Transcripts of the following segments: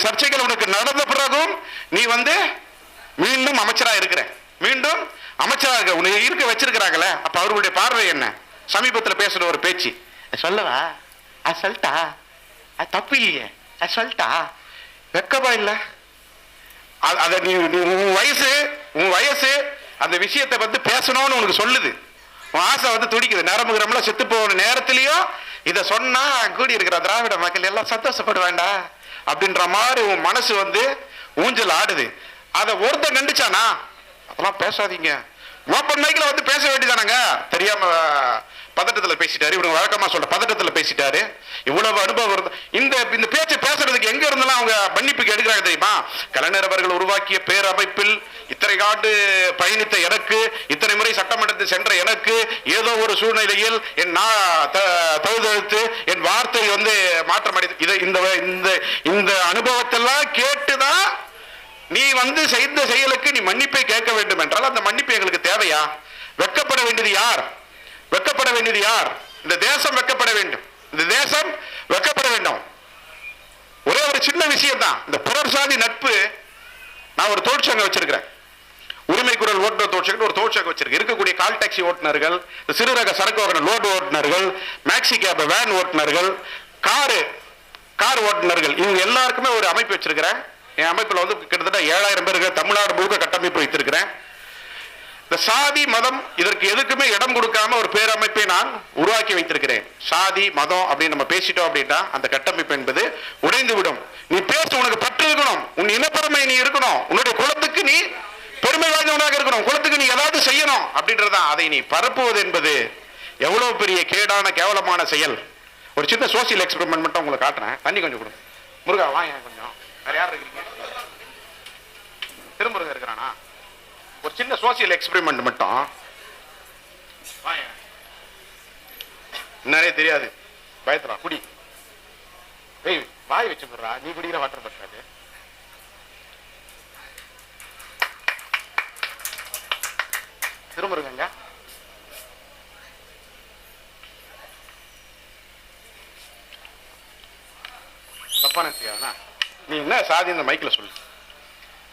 சர்ச்சைகள் உனக்கு நடந்த பிறகும் நீ வந்து மீண்டும் அமைச்சரா இருக்கிற. மீண்டும் அமைச்சரா இருக்க உன்னை இருக்க வச்சிருக்கிறாங்களே. அப்ப அவர்களுடைய பார்வை என்ன? சமீபத்தில் பேசுற ஒரு பேச்சு. சொல்லவா? அது சொல்லிட்டா? அது தப்பு இல்லையே. அது சொல்லிட்டா? வெக்கமா இல்லை. அதை நீ நீ- உன் வயசு உன் வயசு அந்த விஷயத்தை வந்து பேசணும்னு உனக்கு சொல்லுது. உன் ஆசை வந்து துடிக்குது. நரம்பு செத்து போன நேரத்திலையும் இதை சொன்னா கூடி இருக்கிற திராவிட மக்கள் எல்லாம் சந்தோஷப்படுவேண்டா? அப்படின்ற மாதிரி உன் மனசு வந்து ஊஞ்சல் ஆடுது. அதை ஒருத்தன் கண்டுச்சானா? அதெல்லாம் பேசாதீங்க. ஓப்பன் மைக்ல வந்து பேச வேண்டியதானங்க? தெரியாம பதட்டத்தில் பேசிட்டாரு. இவங்க வழக்கமா சொல்ற பதட்டத்தில் பேசிட்டாரு. இவ்வளவு அனுபவம் இருந்து இந்த இந்த பேச்சு பேசுறதுக்கு எங்க இருந்தாலும் அவங்க மன்னிப்புக்கு எடுக்கிறாங்க தெரியுமா? கலைஞர் அவர்கள் உருவாக்கிய பேரமைப்பில் இத்தனை ஆண்டு பயணித்த எனக்கு இத்தனை முறை சட்டமன்றத்தில் சென்ற எனக்கு ஏதோ ஒரு சூழ்நிலையில் என் நா த- தழுதழுத்து என் வார்த்தை வந்து மாற்றம் அடைந்து இதை இந்த இந்த இந்த அனுபவத்தெல்லாம் கேட்டுதான் நீ வந்து செய்த செயலுக்கு நீ மன்னிப்பை கேட்க வேண்டும் என்றால் அந்த மன்னிப்பு எங்களுக்கு தேவையா? வெட்கப்பட வேண்டியது யார்? வெக்கப்பட வேண்டியது யார்? இந்த தேசம் வெக்கப்பட வேண்டும். இந்த தேசம் வெக்கப்பட வேண்டும். ஒரே ஒரு சின்ன விஷயம் தான் இந்த புறர் சாதி நட்பு நான் ஒரு தொழிற்சங்கம் வச்சிருக்கிறேன். உரிமை குரல் ஓட்டுநர் தொழிற்சங்கம் ஒரு தொழிற்சங்கம் வச்சிருக்கேன். இருக்கக்கூடிய கால் டாக்ஸி ஓட்டுநர்கள் இந்த சிறுரக சரக்கு வாகன லோடு ஓட்டுநர்கள் மேக்ஸி கேப் வேன் ஓட்டுநர்கள் காரு கார் ஓட்டுநர்கள் இவங்க எல்லாருக்குமே ஒரு அமைப்பு வச்சிருக்கிறேன். என் அமைப்புல வந்து கிட்டத்தட்ட ஏழாயிரம் பேருக்கு தமிழ்நாடு முழுக்க கட்டமைப்பு வைத்திருக்கிறேன். இந்த சாதி மதம் இதற்கு எதுக்குமே இடம் கொடுக்காம ஒரு பேரமைப்பை நான் உருவாக்கி வைத்திருக்கிறேன். சாதி மதம் அப்படின்னு நம்ம பேசிட்டோம் அப்படின்னா அந்த கட்டமைப்பு என்பது உடைந்து விடும் நீ பேச உனக்கு பற்று இருக்கணும். உன் இனப்பெருமை நீ இருக்கணும். உன்னுடைய குலத்துக்கு நீ பெருமை வாய்ந்தவனாக இருக்கணும். குலத்துக்கு நீ ஏதாவது செய்யணும் அப்படின்றதான் அதை நீ பரப்புவது என்பது எவ்வளவு பெரிய கேடான கேவலமான செயல். ஒரு சின்ன சோசியல் எக்ஸ்பெரிமெண்ட் மட்டும் உங்களுக்கு காட்டுறேன். தண்ணி கொஞ்சம் கொடுங்க முருகா வாங்க கொஞ்சம். வேற யார் இருக்கீங்க ஒரு சின்ன சோசியல் எக்ஸ்பெரிமெண்ட் மட்டும். என்னன்னே தெரியாது. பயத்துறா குடி. வாய் வச்சு போடுறா நீ குடிக்கிற வாட்டர் பற்றாது திருமுருகங்க தப்பா நினைச்சுக்காதா நீ என்ன சாதி இந்த மைக்ல சொல்லு.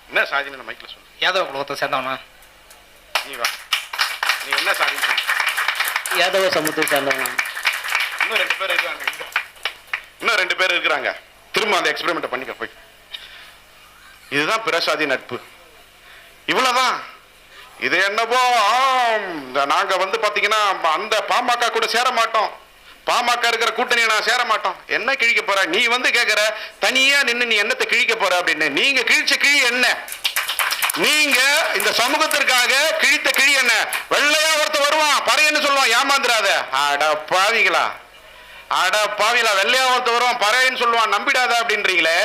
என்ன சாதி இந்த மைக்ல சொல்லு. யாதவ குலத்தை சேர்ந்தவனா? நீ வா நீ என்ன சாதின்னு சொல்லு யாதவ சமூகத்தை சேர்ந்தவனா இன்னும் ரெண்டு பேர் இருக்காங்க. இன்னும் ரெண்டு பேர் இருக்கிறாங்க. திரும்ப அந்த எக்ஸ்பெரிமெண்ட் பண்ணிக்க போய். இதுதான் பிரசாதி நட்பு. இவ்வளவுதான். இது என்னவோ நாங்க வந்து பாத்தீங்கன்னா அந்த பாமக கூட சேர மாட்டோம். பாமக இருக்கிற கூட்டணியை நான் சேர மாட்டோம். என்ன கிழிக்க போற? நீ வந்து கேக்குற தனியா நின்னு நீ என்னத்தை கிழிக்க போற அப்படின்னு. நீங்க கிழிச்ச கிழி என்ன? நீங்க இந்த சமூகத்திற்காக கிழித்த கிழி என்ன? வெள்ளையா ஒருத்தர் வருவான். பறையன்னு சொல்லுவான்? ஏமாந்துடாத அட பாவிங்களா அட பாவிங்களா வெள்ளையா ஒருத்தர் வருவான். பறையன்னு சொல்லுவான். நம்பிடாத அப்படின்றீங்களே.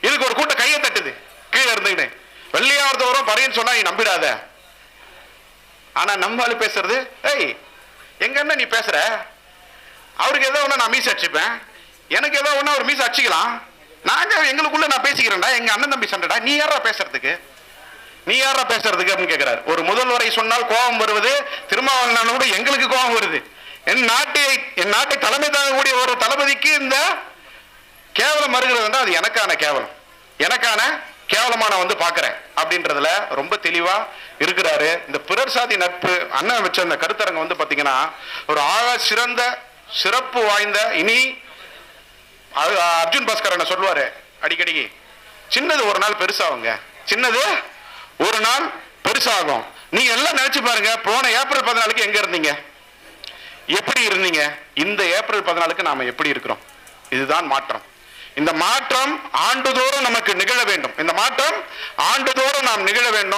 இதுக்கு ஒரு கூட்டம் கையை தட்டுது. கீழே இருந்துக்கிட்டு வெள்ளையா ஒருத்தர் வருவான். பறையன்னு சொன்னா நீ நம்பிடாத. ஆனா நம்மால பேசுறது ஏய் எங்க என்ன நீ பேசுற? அவருக்கு ஏதோ ஒண்ணு நான் மீச அடிச்சுப்பேன். எனக்கு ஏதோ ஒண்ணு அவர் மீச அடிச்சுக்கலாம். நாங்க எங்களுக்குள்ள நான் பேசிக்கிறேன்டா. எங்க அண்ணன் தம்பி சண்டைடா. நீ யாரா பேசுறதுக்கு? நீ யாரா பேசுறதுக்கு அப்படின்னு கேட்கிறார் ஒரு முதல்வரை சொன்னால் கோபம் வருவது திருமாவளவன் கூட எங்களுக்கு கோபம் வருது. என் நாட்டை என் நாட்டை தலைமை தாங்கக்கூடிய ஒரு தளபதிக்கு இந்த கேவலம் வருகிறது அது எனக்கான கேவலம். எனக்கான கேவலமான நான் வந்து பார்க்குறேன் அப்படின்றதுல ரொம்ப தெளிவா இருக்கிறாரு. இந்த பிறர் சாதி நட்பு அண்ணன் வச்ச அந்த கருத்தரங்கம் வந்து பாத்தீங்கன்னா ஒரு ஆழ சிறந்த சிறப்பு வாய்ந்த இனி அர்ஜுன் பாஸ்கர் என்ன சொல்லுவாரு அடிக்கடி சின்னது ஒரு நாள் பெருசாகுங்க சின்னது ஒரு நாள் பெருசாகும். நீங்க எல்லாம் நினைச்சு பாருங்க போன ஏப்ரல் பதினாலுக்கு எங்க இருந்தீங்க? எப்படி இருந்தீங்க? இந்த ஏப்ரல் பதினாலுக்கு நாம எப்படி இருக்கிறோம்? இதுதான் மாற்றம். இந்த மாற்றம் ஆண்டுதோறும் நமக்கு நிகழ வேண்டும். இந்த மாற்றம் ஆண்டுதோறும் நாம் நிகழ வேண்டும்.